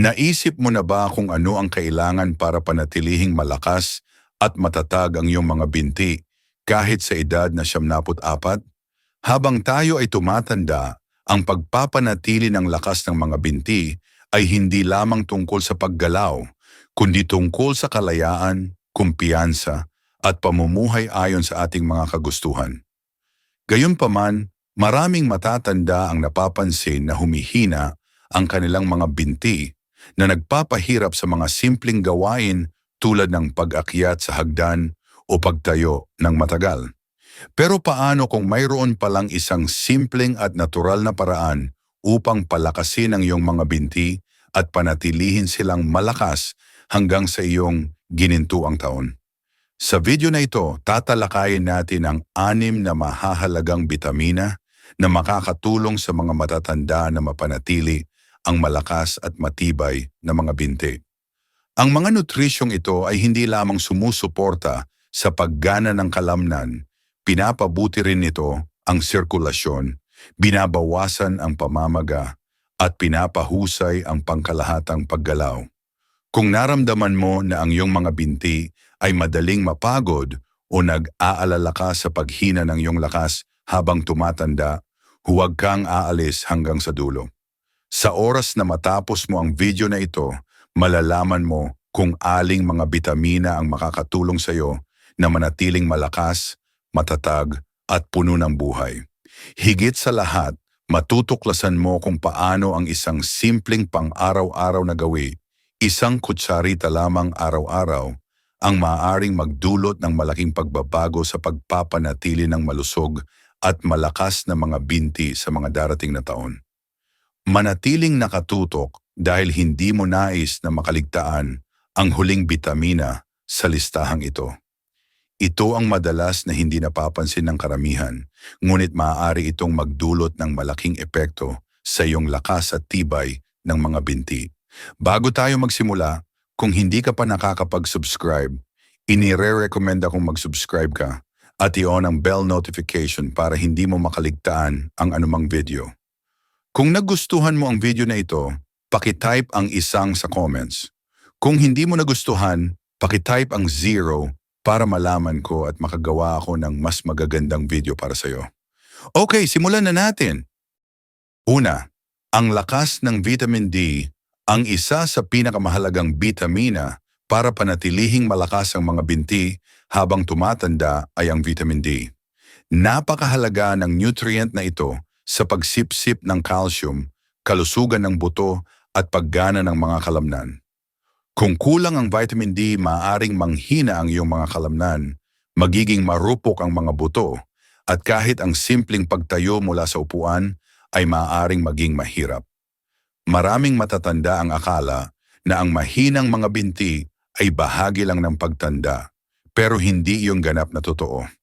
Naisip mo na ba kung ano ang kailangan para panatilihing malakas at matatag ang iyong mga binti kahit sa edad na 74? Habang tayo ay tumatanda, ang pagpapanatili ng lakas ng mga binti ay hindi lamang tungkol sa paggalaw, kundi tungkol sa kalayaan, kumpiyansa, at pamumuhay ayon sa ating mga kagustuhan. Gayunpaman, maraming matatanda ang napapansin na humihina ang kanilang mga binti na nagpapahirap sa mga simpleng gawain tulad ng pag-akyat sa hagdan o pagtayo ng matagal. Pero paano kung mayroon palang isang simpleng at natural na paraan upang palakasin ang iyong mga binti at panatilihin silang malakas hanggang sa iyong ginintuang taon? Sa video na ito, tatalakayin natin ang anim na mahahalagang bitamina na makakatulong sa mga matatanda na mapanatili ang malakas at matibay na mga binti. Ang mga nutrisyong ito ay hindi lamang sumusuporta sa paggana ng kalamnan, pinapabuti rin nito ang sirkulasyon, binabawasan ang pamamaga, at pinapahusay ang pangkalahatang paggalaw. Kung naramdaman mo na ang iyong mga binti ay madaling mapagod o nag-aalala ka sa paghina ng iyong lakas habang tumatanda, huwag kang aalis hanggang sa dulo. Sa oras na matapos mo ang video na ito, malalaman mo kung aling mga bitamina ang makakatulong sa iyo na manatiling malakas, matatag at puno ng buhay. Higit sa lahat, matutuklasan mo kung paano ang isang simpleng pang-araw-araw na gawi, isang kutsarita lamang araw-araw, ang maaaring magdulot ng malaking pagbabago sa pagpapanatili ng malusog at malakas na mga binti sa mga darating na taon. Manatiling nakatutok dahil hindi mo nais na makaligtaan ang huling bitamina sa listahang ito. Ito ang madalas na hindi napapansin ng karamihan, ngunit maaari itong magdulot ng malaking epekto sa iyong lakas at tibay ng mga binti. Bago tayo magsimula, kung hindi ka pa nakakapag-subscribe, inire-recommend akong mag-subscribe ka at i-on ang bell notification para hindi mo makaligtaan ang anumang video. Kung nagustuhan mo ang video na ito, pakitype ang isang sa comments. Kung hindi mo nagustuhan, pakitype ang zero para malaman ko at makagawa ako ng mas magagandang video para sa iyo. Okay, simulan na natin. Una, ang lakas ng vitamin D ang isa sa pinakamahalagang bitamina para panatilihing malakas ang mga binti habang tumatanda ay ang vitamin D. Napakahalaga ng nutrient na ito sa pagsipsip ng calcium, kalusugan ng buto at paggana ng mga kalamnan. Kung kulang ang vitamin D, maaaring manghina ang iyong mga kalamnan, magiging marupok ang mga buto, at kahit ang simpleng pagtayo mula sa upuan ay maaaring maging mahirap. Maraming matatanda ang akala na ang mahinang mga binti ay bahagi lang ng pagtanda, pero hindi iyon ganap na totoo.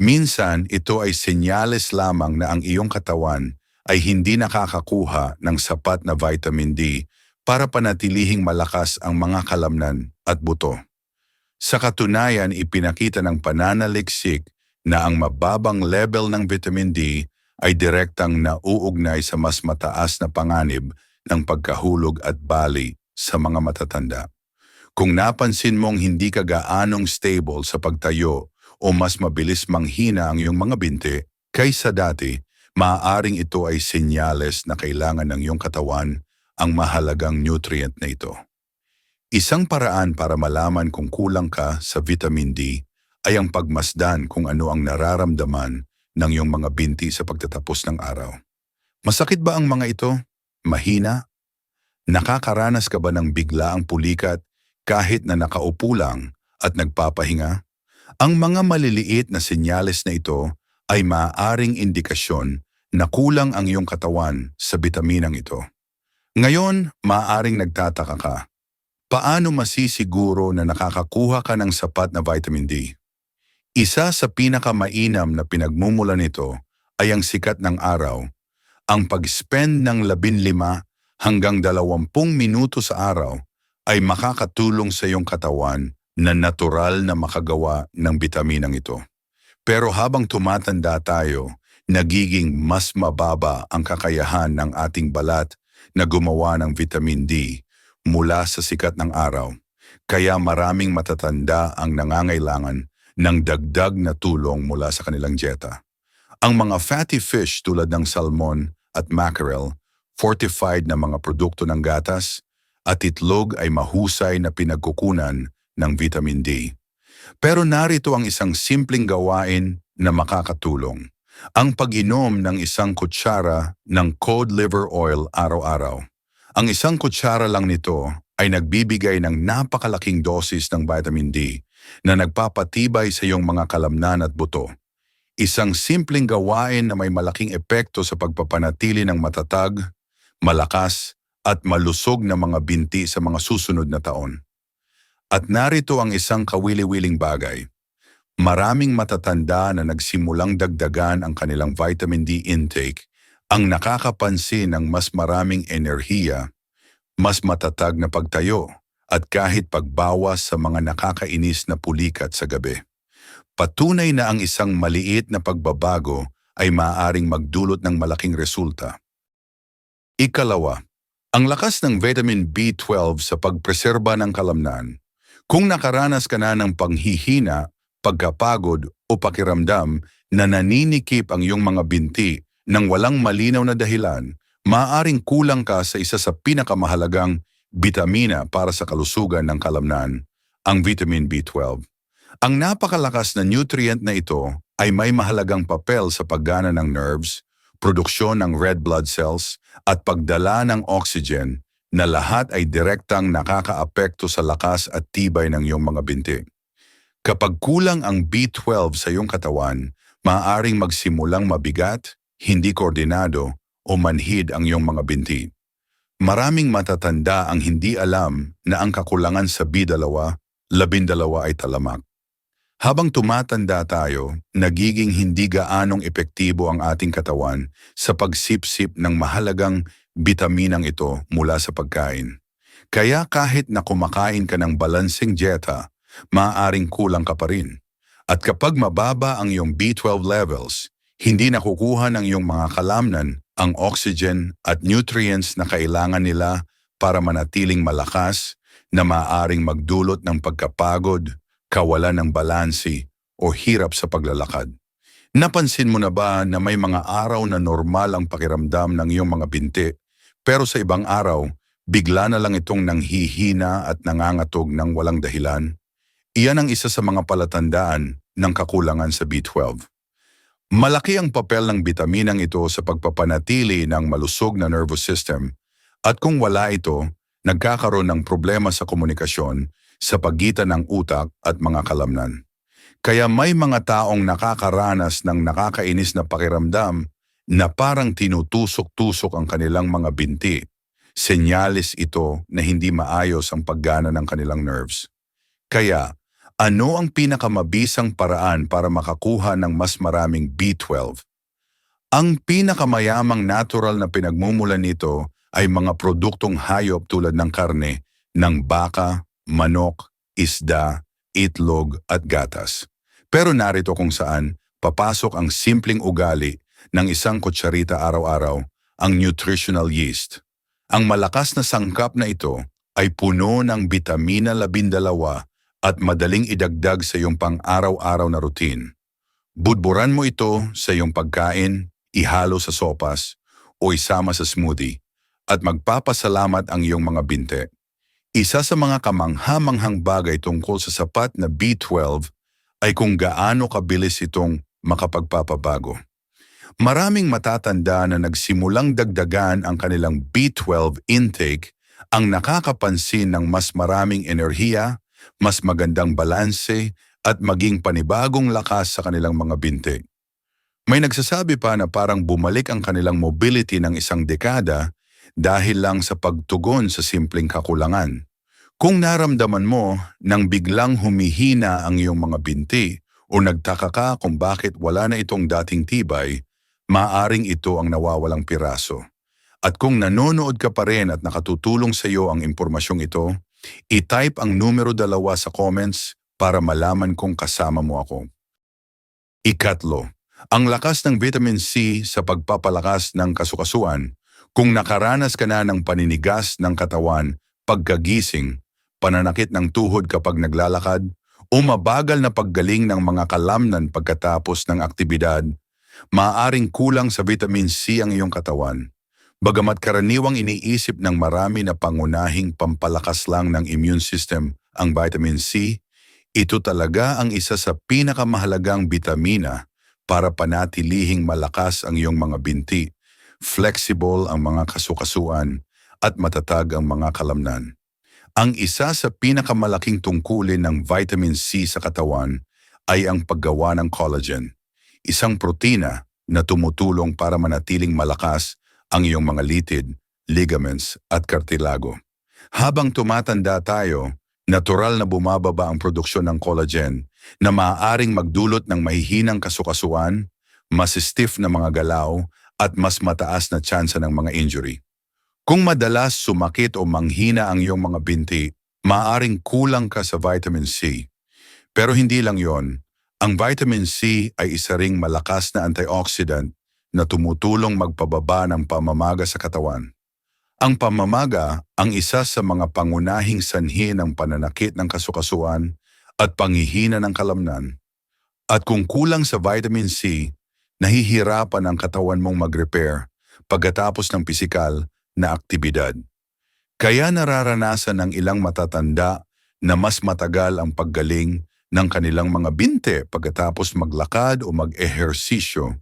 Minsan ito ay senyales lamang na ang iyong katawan ay hindi nakakakuha ng sapat na vitamin D para panatilihing malakas ang mga kalamnan at buto. Sa katunayan, ipinakita ng pananaliksik na ang mababang level ng vitamin D ay direktang nauugnay sa mas mataas na panganib ng pagkahulog at bali sa mga matatanda. Kung napansin mong hindi ka gaanong stable sa pagtayo o mas mabilis manghina ang iyong mga binti kaysa dati, maaaring ito ay senyales na kailangan ng iyong katawan ang mahalagang nutrient na ito. Isang paraan para malaman kung kulang ka sa vitamin D ay ang pagmasdan kung ano ang nararamdaman ng iyong mga binti sa pagtatapos ng araw. Masakit ba ang mga ito? Mahina? Nakakaranas ka ba ng biglaang pulikat kahit na nakaupo lang at nagpapahinga? Ang mga maliliit na senyales na ito ay maaaring indikasyon na kulang ang iyong katawan sa bitaminang ito. Ngayon, maaaring nagtataka ka. Paano masisiguro na nakakakuha ka ng sapat na vitamin D? Isa sa pinakamainam na pinagmumula nito ay ang sikat ng araw ang pag-spend ng 15 hanggang 20 minuto sa araw ay makakatulong sa iyong katawan na natural na makagawa ng bitaminang ito. Pero habang tumatanda tayo, nagiging mas mababa ang kakayahan ng ating balat na gumawa ng vitamin D mula sa sikat ng araw. Kaya maraming matatanda ang nangangailangan ng dagdag na tulong mula sa kanilang dieta. Ang mga fatty fish tulad ng salmon at mackerel, fortified na mga produkto ng gatas, at itlog ay mahusay na pinagkukunan ng vitamin D. Pero narito ang isang simpleng gawain na makakatulong. Ang pag-inom ng isang kutsara ng cod liver oil araw-araw. Ang isang kutsara lang nito ay nagbibigay ng napakalaking dosis ng vitamin D na nagpapatibay sa iyong mga kalamnan at buto. Isang simpleng gawain na may malaking epekto sa pagpapanatili ng matatag, malakas, at malusog na mga binti sa mga susunod na taon. At narito ang isang kawili-wiling bagay. Maraming matatanda na nagsimulang dagdagan ang kanilang vitamin D intake ang nakakapansin ng mas maraming enerhiya, mas matatag na pagtayo, at kahit pagbawas sa mga nakakainis na pulikat sa gabi. Patunay na ang isang maliit na pagbabago ay maaaring magdulot ng malaking resulta. Ikalawa, ang lakas ng vitamin B12 sa pagpreserba ng kalamnan. Kung nakaranas ka na ng panghihina, pagkapagod o pakiramdam na naninikip ang iyong mga binti nang walang malinaw na dahilan, maaaring kulang ka sa isa sa pinakamahalagang bitamina para sa kalusugan ng kalamnan, ang vitamin B12. Ang napakalakas na nutrient na ito ay may mahalagang papel sa paggana ng nerves, produksyon ng red blood cells, at pagdala ng oxygen na lahat ay direktang nakakaapekto sa lakas at tibay ng iyong mga binti. Kapag kulang ang B12 sa iyong katawan, maaaring magsimulang mabigat, hindi koordinado, o manhid ang iyong mga binti. Maraming matatanda ang hindi alam na ang kakulangan sa B2, labindalawa ay talamak. Habang tumatanda tayo, nagiging hindi gaanong epektibo ang ating katawan sa pagsipsip ng mahalagang bitaminang ito mula sa pagkain. Kaya kahit na kumakain ka ng balansing dieta, maaaring kulang ka pa rin. At kapag mababa ang iyong B12 levels, hindi nakukuha ng iyong mga kalamnan ang oxygen at nutrients na kailangan nila para manatiling malakas na maaaring magdulot ng pagkapagod, kawalan ng balansi o hirap sa paglalakad. Napansin mo na ba na may mga araw na normal ang pakiramdam ng iyong mga binti, pero sa ibang araw, bigla na lang itong nanghihina at nangangatog ng walang dahilan? Iyan ang isa sa mga palatandaan ng kakulangan sa B12. Malaki ang papel ng bitaminang ito sa pagpapanatili ng malusog na nervous system at kung wala ito, nagkakaroon ng problema sa komunikasyon sa pagitan ng utak at mga kalamnan. Kaya may mga taong nakakaranas ng nakakainis na pakiramdam na parang tinutusok-tusok ang kanilang mga binti. Senyalis ito na hindi maayos ang paggana ng kanilang nerves. Kaya, ano ang pinakamabisang paraan para makakuha ng mas maraming B12? Ang pinakamayamang natural na pinagmumulan nito ay mga produktong hayop tulad ng karne, ng baka, manok, isda, itlog at gatas. Pero narito kung saan papasok ang simpleng ugali ng isang kutsarita araw-araw, ang nutritional yeast. Ang malakas na sangkap na ito ay puno ng bitamina labindalawa at madaling idagdag sa iyong pang-araw-araw na routine. Budburan mo ito sa iyong pagkain, ihalo sa sopas, o isama sa smoothie, at magpapasalamat ang iyong mga binte. Isa sa mga kamanghamanghang bagay tungkol sa sapat na B12 ay kung gaano kabilis itong makapagpapabago. Maraming matatanda na nagsimulang dagdagan ang kanilang B12 intake ang nakakapansin ng mas maraming enerhiya, mas magandang balanse at maging panibagong lakas sa kanilang mga binti. May nagsasabi pa na parang bumalik ang kanilang mobility ng isang dekada dahil lang sa pagtugon sa simpleng kakulangan. Kung naramdaman mo nang biglang humihina ang iyong mga binti o nagtaka ka kung bakit wala na itong dating tibay, maaring ito ang nawawalang piraso. At kung nanonood ka pa rin at nakatutulong sa iyo ang impormasyong ito, I-type ang numero dalawa sa comments para malaman kung kasama mo ako. Ikatlo, ang lakas ng vitamin C sa pagpapalakas ng kasukasuan. Kung nakaranas ka na ng paninigas ng katawan, pagkagising, pananakit ng tuhod kapag naglalakad, o mabagal na paggaling ng mga kalamnan pagkatapos ng aktibidad, maaaring kulang sa vitamin C ang iyong katawan. Bagamat karaniwang iniisip ng marami na pangunahing pampalakas lang ng immune system ang vitamin C, ito talaga ang isa sa pinakamahalagang bitamina para panatilihing malakas ang iyong mga binti, flexible ang mga kasukasuan, at matatag ang mga kalamnan. Ang isa sa pinakamalaking tungkulin ng vitamin C sa katawan ay ang paggawa ng collagen, isang protina na tumutulong para manatiling malakas ang iyong mga litid, ligaments at kartilago. Habang tumatanda tayo, natural na bumababa ang produksyon ng collagen na maaaring magdulot ng mahihinang kasukasuan, mas stiff na mga galaw at mas mataas na tsansa ng mga injury. Kung madalas sumakit o manghina ang iyong mga binti, maaaring kulang ka sa vitamin C. Pero hindi lang yon. Ang vitamin C ay isa ring malakas na antioxidant na tumutulong magpababa ng pamamaga sa katawan. Ang pamamaga ang isa sa mga pangunahing sanhi ng pananakit ng kasukasuan at panghihina ng kalamnan. At kung kulang sa vitamin C, nahihirapan ang katawan mong mag-repair pagkatapos ng pisikal na aktibidad. Kaya nararanasan ng ilang matatanda na mas matagal ang paggaling ng kanilang mga binte pagkatapos maglakad o mag-ehersisyo.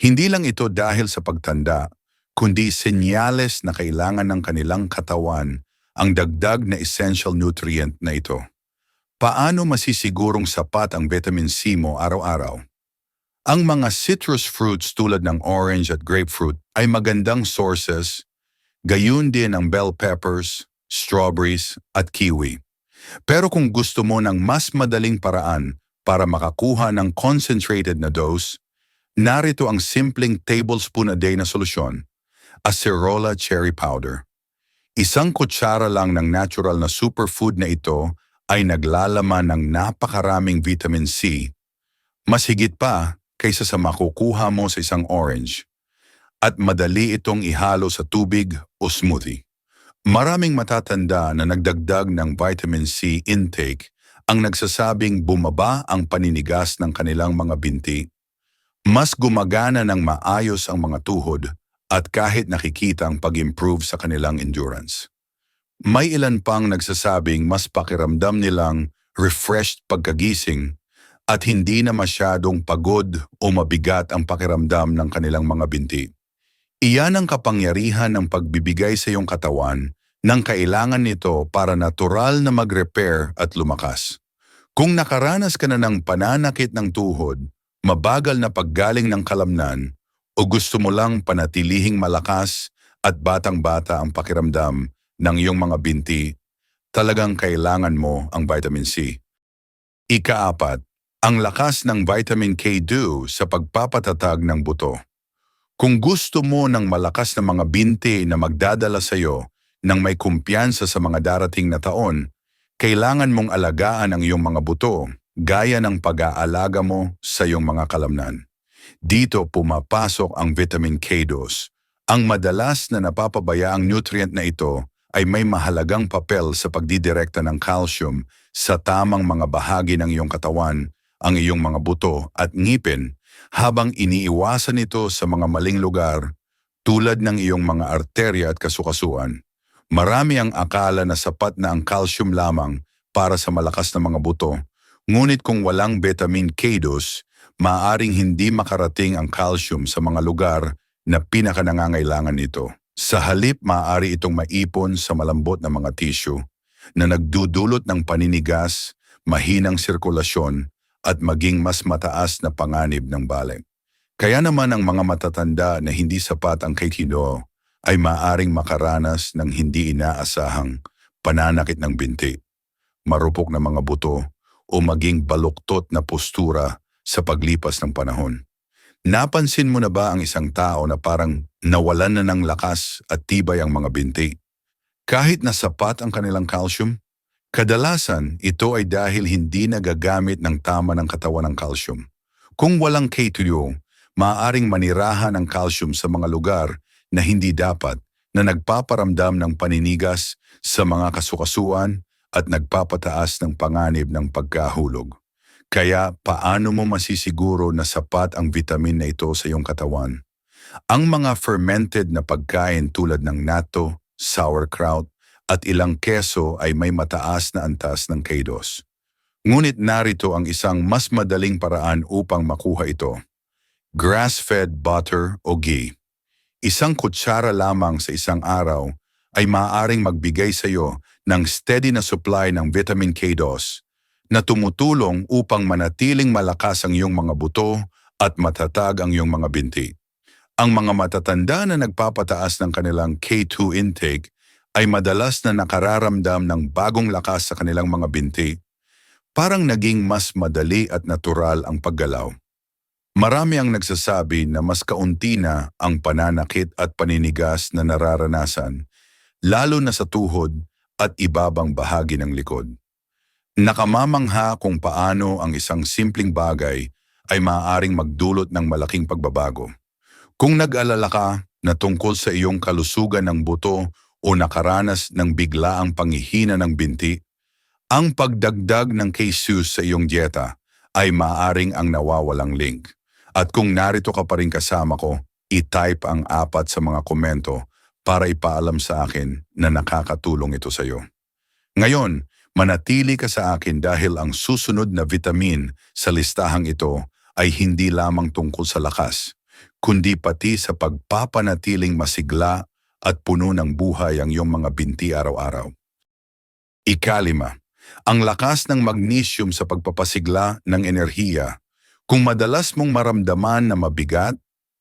Hindi lang ito dahil sa pagtanda, kundi senyales na kailangan ng kanilang katawan ang dagdag na essential nutrient na ito. Paano masisigurong sapat ang vitamin C mo araw-araw? Ang mga citrus fruits tulad ng orange at grapefruit ay magandang sources Gayun din ang bell peppers, strawberries at kiwi. Pero kung gusto mo ng mas madaling paraan para makakuha ng concentrated na dose, narito ang simpleng tablespoon a day na solusyon, acerola cherry powder. Isang kutsara lang ng natural na superfood na ito ay naglalaman ng napakaraming vitamin C, mas higit pa kaysa sa makukuha mo sa isang orange at madali itong ihalo sa tubig o smoothie. Maraming matatanda na nagdagdag ng vitamin C intake ang nagsasabing bumaba ang paninigas ng kanilang mga binti. Mas gumagana ng maayos ang mga tuhod at kahit nakikita ang pag-improve sa kanilang endurance. May ilan pang nagsasabing mas pakiramdam nilang refreshed pagkagising at hindi na masyadong pagod o mabigat ang pakiramdam ng kanilang mga binti. Iyan ang kapangyarihan ng pagbibigay sa iyong katawan ng kailangan nito para natural na mag-repair at lumakas. Kung nakaranas ka na ng pananakit ng tuhod, mabagal na paggaling ng kalamnan, o gusto mo lang panatilihing malakas at batang-bata ang pakiramdam ng iyong mga binti, talagang kailangan mo ang vitamin C. Ikaapat, ang lakas ng vitamin K2 sa pagpapatatag ng buto. Kung gusto mo ng malakas na mga binti na magdadala sa iyo ng may kumpiyansa sa mga darating na taon, kailangan mong alagaan ang iyong mga buto gaya ng pag-aalaga mo sa iyong mga kalamnan. Dito pumapasok ang vitamin K2. Ang madalas na napapabayaang nutrient na ito ay may mahalagang papel sa pagdidirekta ng calcium sa tamang mga bahagi ng iyong katawan, ang iyong mga buto at ngipin habang iniiwasan ito sa mga maling lugar tulad ng iyong mga arterya at kasukasuan. Marami ang akala na sapat na ang calcium lamang para sa malakas na mga buto, ngunit kung walang vitamin K2, maaaring hindi makarating ang calcium sa mga lugar na pinakanangangailangan nito. Sa halip, maaari itong maipon sa malambot na mga tissue na nagdudulot ng paninigas, mahinang sirkulasyon at maging mas mataas na panganib ng balik. Kaya naman ang mga matatanda na hindi sapat ang kay Kino ay maaring makaranas ng hindi inaasahang pananakit ng binti, marupok na mga buto o maging baluktot na postura sa paglipas ng panahon. Napansin mo na ba ang isang tao na parang nawalan na ng lakas at tibay ang mga binti? Kahit na sapat ang kanilang calcium, Kadalasan, ito ay dahil hindi nagagamit ng tama ng katawan ng calcium. Kung walang K2, maaaring manirahan ang calcium sa mga lugar na hindi dapat, na nagpaparamdam ng paninigas sa mga kasukasuan at nagpapataas ng panganib ng pagkahulog. Kaya paano mo masisiguro na sapat ang vitamin na ito sa iyong katawan? Ang mga fermented na pagkain tulad ng natto, sauerkraut, at ilang keso ay may mataas na antas ng KDOS. Ngunit narito ang isang mas madaling paraan upang makuha ito. Grass-fed butter o ghee. Isang kutsara lamang sa isang araw ay maaaring magbigay sa iyo ng steady na supply ng vitamin K2 na tumutulong upang manatiling malakas ang iyong mga buto at matatag ang iyong mga binti. Ang mga matatanda na nagpapataas ng kanilang K2 intake ay madalas na nakararamdam ng bagong lakas sa kanilang mga binti. Parang naging mas madali at natural ang paggalaw. Marami ang nagsasabi na mas kaunti na ang pananakit at paninigas na nararanasan, lalo na sa tuhod at ibabang bahagi ng likod. Nakamamangha kung paano ang isang simpleng bagay ay maaaring magdulot ng malaking pagbabago. Kung nag-alala ka na tungkol sa iyong kalusugan ng buto o nakaranas ng biglaang panghihina ng binti, ang pagdagdag ng Jesus sa iyong dieta ay maaaring ang nawawalang link. At kung narito ka pa rin kasama ko, i-type ang apat sa mga komento para ipaalam sa akin na nakakatulong ito sa iyo. Ngayon, manatili ka sa akin dahil ang susunod na vitamin sa listahang ito ay hindi lamang tungkol sa lakas, kundi pati sa pagpapanatiling masigla at puno ng buhay ang iyong mga binti araw-araw. Ikalima, ang lakas ng magnesium sa pagpapasigla ng enerhiya kung madalas mong maramdaman na mabigat,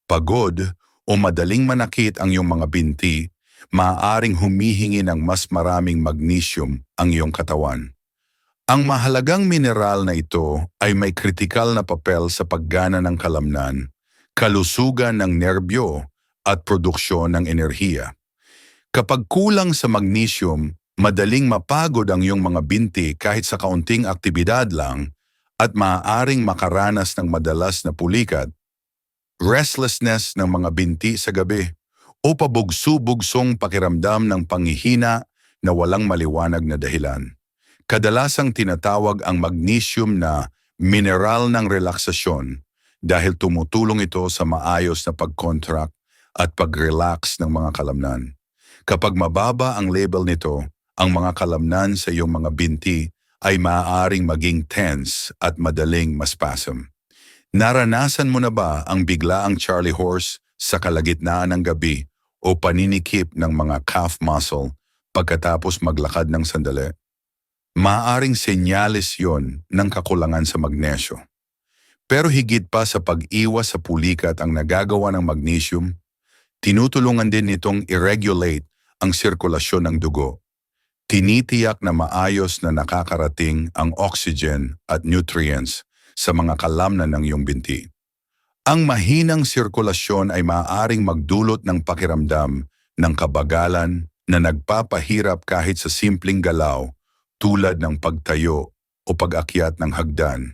pagod, o madaling manakit ang iyong mga binti, maaaring humihingi ng mas maraming magnesium ang iyong katawan. Ang mahalagang mineral na ito ay may kritikal na papel sa paggana ng kalamnan, kalusugan ng nerbyo at produksyon ng enerhiya. Kapag kulang sa magnesium, madaling mapagod ang iyong mga binti kahit sa kaunting aktibidad lang at maaaring makaranas ng madalas na pulikat, restlessness ng mga binti sa gabi, o pabugso-bugsong pakiramdam ng panghihina na walang maliwanag na dahilan. Kadalasang tinatawag ang magnesium na mineral ng relaksasyon dahil tumutulong ito sa maayos na pag-contract at pag-relax ng mga kalamnan. Kapag mababa ang label nito, ang mga kalamnan sa iyong mga binti ay maaaring maging tense at madaling maspasm. Naranasan mo na ba ang biglaang Charlie horse sa kalagitnaan ng gabi o paninikip ng mga calf muscle pagkatapos maglakad ng sandali? Maaring senyales yon ng kakulangan sa magnesyo. Pero higit pa sa pag-iwas sa pulikat ang nagagawa ng magnesium, tinutulungan din nitong i-regulate ang sirkulasyon ng dugo tinitiyak na maayos na nakakarating ang oxygen at nutrients sa mga kalamnan ng iyong binti. Ang mahinang sirkulasyon ay maaaring magdulot ng pakiramdam ng kabagalan na nagpapahirap kahit sa simpleng galaw tulad ng pagtayo o pag-akyat ng hagdan.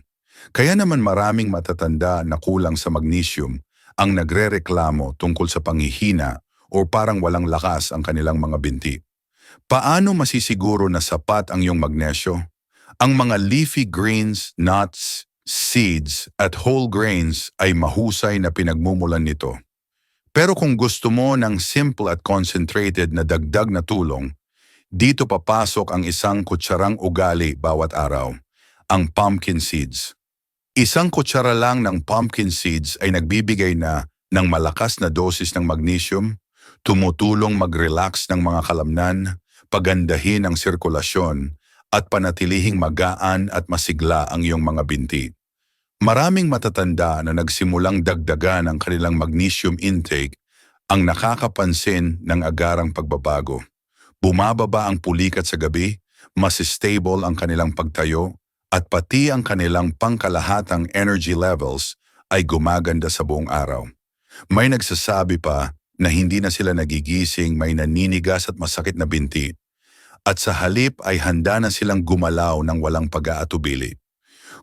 Kaya naman maraming matatanda na kulang sa magnesium ang nagrereklamo tungkol sa panghihina o parang walang lakas ang kanilang mga binti. Paano masisiguro na sapat ang iyong magnesyo? Ang mga leafy greens, nuts, seeds at whole grains ay mahusay na pinagmumulan nito. Pero kung gusto mo ng simple at concentrated na dagdag na tulong, dito papasok ang isang kutsarang ugali bawat araw, ang pumpkin seeds. Isang kutsara lang ng pumpkin seeds ay nagbibigay na ng malakas na dosis ng magnesium, tumutulong mag-relax ng mga kalamnan, pagandahin ang sirkulasyon at panatilihing magaan at masigla ang iyong mga binti. Maraming matatanda na nagsimulang dagdagan ang kanilang magnesium intake ang nakakapansin ng agarang pagbabago. Bumababa ang pulikat sa gabi, mas stable ang kanilang pagtayo, at pati ang kanilang pangkalahatang energy levels ay gumaganda sa buong araw. May nagsasabi pa na hindi na sila nagigising may naninigas at masakit na binti at sa halip ay handa na silang gumalaw ng walang pag-aatubili.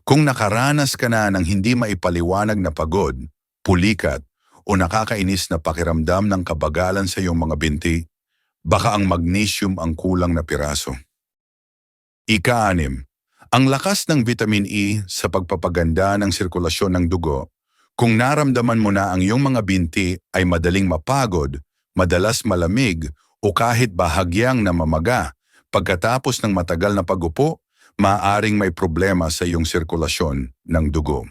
Kung nakaranas ka na ng hindi maipaliwanag na pagod, pulikat o nakakainis na pakiramdam ng kabagalan sa iyong mga binti, Baka ang magnesium ang kulang na piraso. Ika-anim, ang lakas ng vitamin E sa pagpapaganda ng sirkulasyon ng dugo, kung naramdaman mo na ang iyong mga binti ay madaling mapagod, madalas malamig o kahit bahagyang namamaga, pagkatapos ng matagal na pagupo, maaring may problema sa iyong sirkulasyon ng dugo.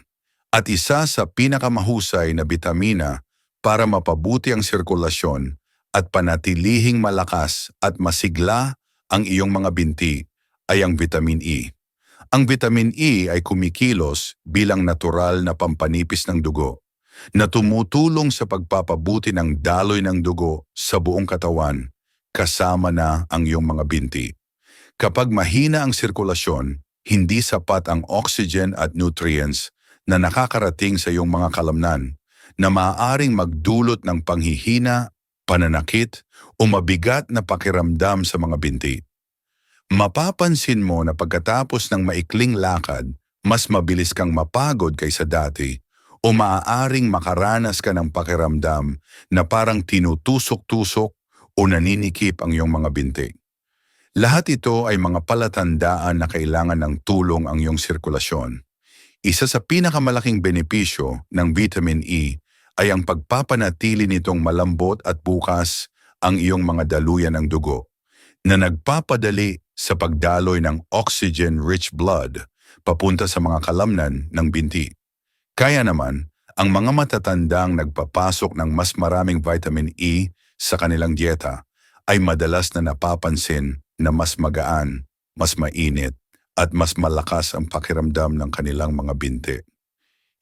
At isa sa pinakamahusay na bitamina para mapabuti ang sirkulasyon at panatilihing malakas at masigla ang iyong mga binti ay ang vitamin E. Ang vitamin E ay kumikilos bilang natural na pampanipis ng dugo na tumutulong sa pagpapabuti ng daloy ng dugo sa buong katawan kasama na ang iyong mga binti. Kapag mahina ang sirkulasyon, hindi sapat ang oxygen at nutrients na nakakarating sa iyong mga kalamnan na maaaring magdulot ng panghihina, pananakit o mabigat na pakiramdam sa mga binti. Mapapansin mo na pagkatapos ng maikling lakad, mas mabilis kang mapagod kaysa dati o maaaring makaranas ka ng pakiramdam na parang tinutusok-tusok o naninikip ang iyong mga binti. Lahat ito ay mga palatandaan na kailangan ng tulong ang iyong sirkulasyon. Isa sa pinakamalaking benepisyo ng vitamin E ay ang pagpapanatili nitong malambot at bukas ang iyong mga daluyan ng dugo na nagpapadali sa pagdaloy ng oxygen-rich blood papunta sa mga kalamnan ng binti. Kaya naman, ang mga matatandang nagpapasok ng mas maraming vitamin E sa kanilang dieta ay madalas na napapansin na mas magaan, mas mainit, at mas malakas ang pakiramdam ng kanilang mga binti.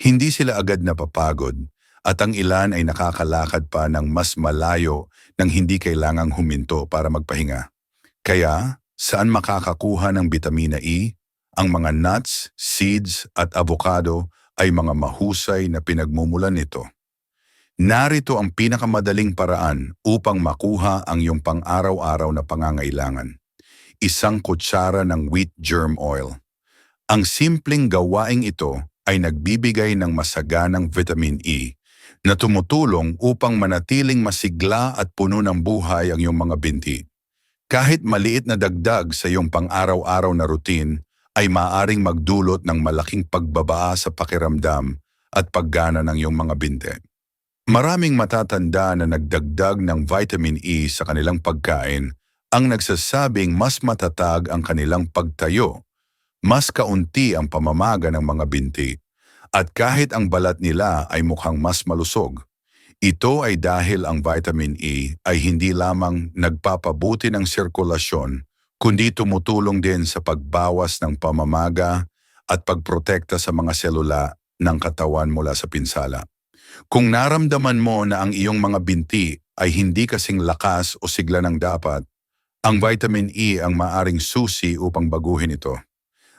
Hindi sila agad napapagod at ang ilan ay nakakalakad pa ng mas malayo nang hindi kailangang huminto para magpahinga. Kaya, saan makakakuha ng vitamina E? Ang mga nuts, seeds at avocado ay mga mahusay na pinagmumulan nito. Narito ang pinakamadaling paraan upang makuha ang iyong pang-araw-araw na pangangailangan. Isang kutsara ng wheat germ oil. Ang simpleng gawaing ito ay nagbibigay ng masaganang vitamin E na tumutulong upang manatiling masigla at puno ng buhay ang iyong mga binti. Kahit maliit na dagdag sa iyong pang-araw-araw na routine ay maaring magdulot ng malaking pagbabaa sa pakiramdam at paggana ng iyong mga binti. Maraming matatanda na nagdagdag ng vitamin E sa kanilang pagkain ang nagsasabing mas matatag ang kanilang pagtayo, mas kaunti ang pamamaga ng mga binti, at kahit ang balat nila ay mukhang mas malusog. Ito ay dahil ang vitamin E ay hindi lamang nagpapabuti ng sirkulasyon, kundi tumutulong din sa pagbawas ng pamamaga at pagprotekta sa mga selula ng katawan mula sa pinsala. Kung naramdaman mo na ang iyong mga binti ay hindi kasing lakas o sigla ng dapat, ang vitamin E ang maaring susi upang baguhin ito.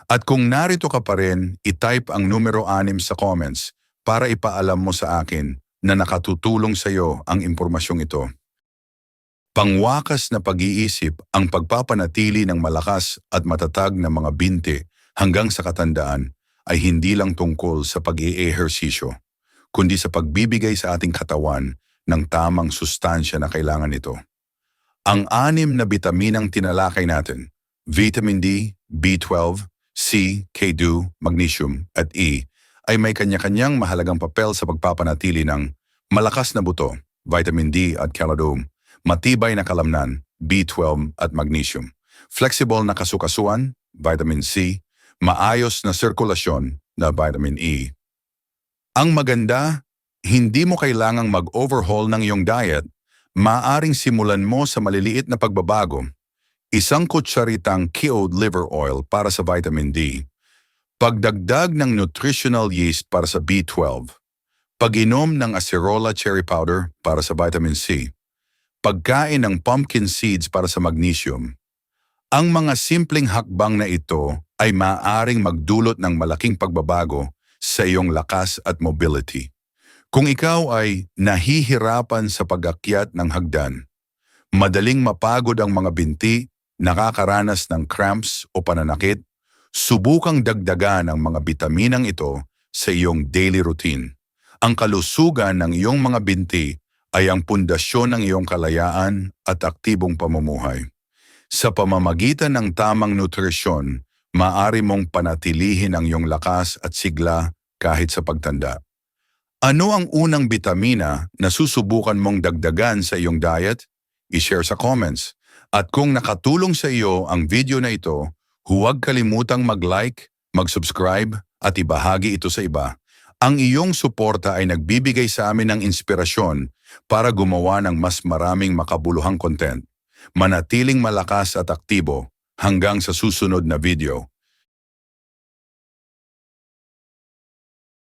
At kung narito ka pa rin, itype ang numero 6 sa comments para ipaalam mo sa akin na nakatutulong sa iyo ang impormasyong ito. Pangwakas na pag-iisip ang pagpapanatili ng malakas at matatag na mga binti hanggang sa katandaan ay hindi lang tungkol sa pag-i-ehersisyo, kundi sa pagbibigay sa ating katawan ng tamang sustansya na kailangan nito. Ang anim na bitaminang tinalakay natin, vitamin D, B12, C, K2, magnesium at E, ay may kanya-kanyang mahalagang papel sa pagpapanatili ng malakas na buto, vitamin D at calcium, matibay na kalamnan, B12 at magnesium, flexible na kasukasuan, vitamin C, maayos na sirkulasyon na vitamin E. Ang maganda, hindi mo kailangang mag-overhaul ng iyong diet maaring simulan mo sa maliliit na pagbabago. Isang kutsaritang killed liver oil para sa vitamin D. Pagdagdag ng nutritional yeast para sa B12. Pag-inom ng acerola cherry powder para sa vitamin C. Pagkain ng pumpkin seeds para sa magnesium. Ang mga simpleng hakbang na ito ay maaring magdulot ng malaking pagbabago sa iyong lakas at mobility. Kung ikaw ay nahihirapan sa pag-akyat ng hagdan, madaling mapagod ang mga binti, nakakaranas ng cramps o pananakit, subukang dagdagan ang mga bitaminang ito sa iyong daily routine. Ang kalusugan ng iyong mga binti ay ang pundasyon ng iyong kalayaan at aktibong pamumuhay. Sa pamamagitan ng tamang nutrisyon, maaari mong panatilihin ang iyong lakas at sigla kahit sa pagtanda. Ano ang unang bitamina na susubukan mong dagdagan sa iyong diet? I-share sa comments. At kung nakatulong sa iyo ang video na ito, huwag kalimutang mag-like, mag-subscribe at ibahagi ito sa iba. Ang iyong suporta ay nagbibigay sa amin ng inspirasyon para gumawa ng mas maraming makabuluhang content. Manatiling malakas at aktibo hanggang sa susunod na video.